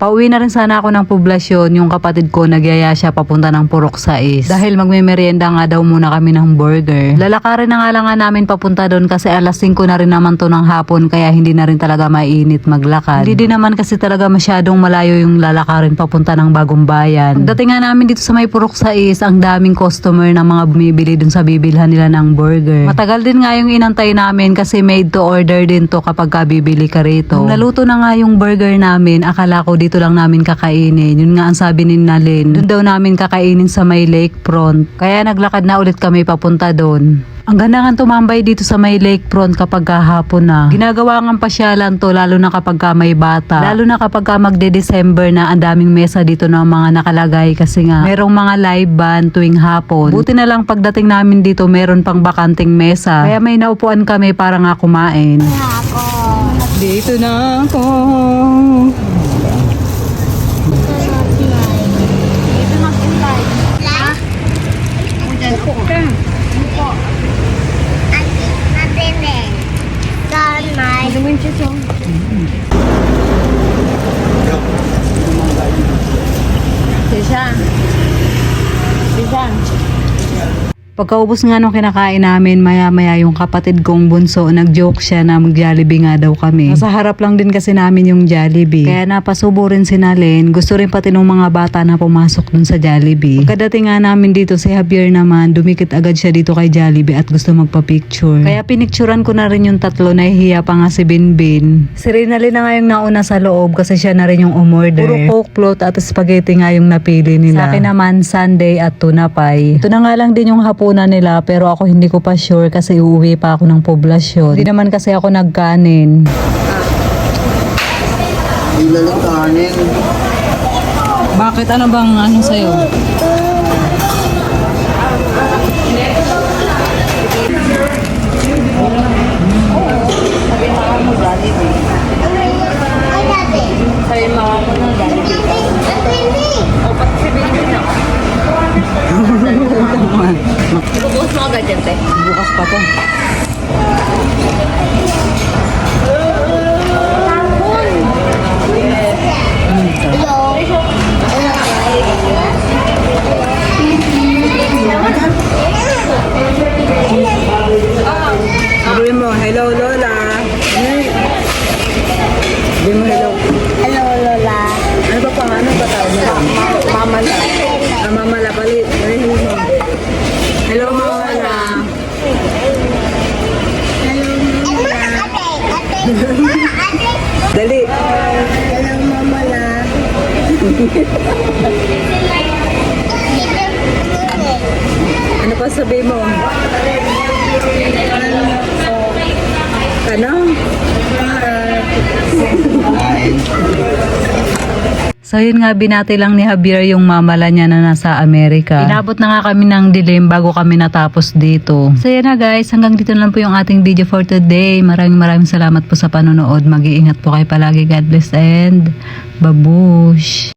Pauwi na rin sana ako ng poblasyon, yung kapatid ko nagyaya siya papunta ng Purok Sais. Dahil magme-merienda nga daw muna kami ng burger. Lalakarin na nga lang nga namin papunta doon kasi alas 5 na rin naman to ng hapon kaya hindi na rin talaga mainit maglakad. Hindi din naman kasi talaga masyadong malayo yung lalakarin papunta ng bagong bayan. Pagdating nga namin dito sa may Purok Sais, ang daming customer na mga bumibili dun sa bibilhan nila ng burger. Matagal din nga yung inantay namin kasi made to order din to kapag ka bibili ka rito. Naluto na nga yung burger namin, akala ko dito lang namin kakainin. Yun nga ang sabi ni Nalin. Doon daw namin kakainin sa may lakefront. Kaya naglakad na ulit kami papunta doon. Ang ganda nga tumambay dito sa may lakefront kapag kahapon na. Ginagawa nga pasyalan to lalo na kapag ka may bata. Lalo na kapag ka magde-December na ang daming mesa dito na mga nakalagay kasi nga merong mga live band tuwing hapon. Buti na lang pagdating namin dito meron pang bakanting mesa. Kaya may naupuan kami para nga kumain. Dito na ako. Upo ka. Upo. Akin na din eh. Saan may... Magawin siya siya. Pagkaubos nga nung kinakain namin, maya-maya yung kapatid kong bunso, nag-joke siya na mag-Jollibee nga daw kami. Nasa harap lang din kasi namin yung Jollibee. Kaya napasubo rin si Nalin. Gusto rin pati ng mga bata na pumasok dun sa Jollibee. Pagkadating nga namin dito, si Javier naman, dumikit agad siya dito kay Jollibee at gusto magpa-picture. Kaya pinicturan ko na rin yung tatlo, nahihiya pa nga si Binbin. Si Rinalyn na nga yung nauna sa loob kasi siya na rin yung umorder. Puro coke float at spaghetti nga yung napili nila. Sa akin naman, Sunday at tuna pie. Ito na nga lang din yung hapunan nila pero ako hindi ko pa sure kasi uuwi pa ako ng poblasyon. Hindi naman kasi ako nagkanin. Ilalang kanin. Bakit? Ano bang ano sa'yo? Bukas pa to. Dali. Hello, Mama La. Ano pa sabi mo? So yun nga, binati lang ni Javier yung mamala niya na nasa Amerika. Inabot na nga kami ng dilim bago kami natapos dito. So yun na guys, hanggang dito na lang po yung ating video for today. Maraming maraming salamat po sa panonood. Mag-iingat po kayo palagi. God bless and babush!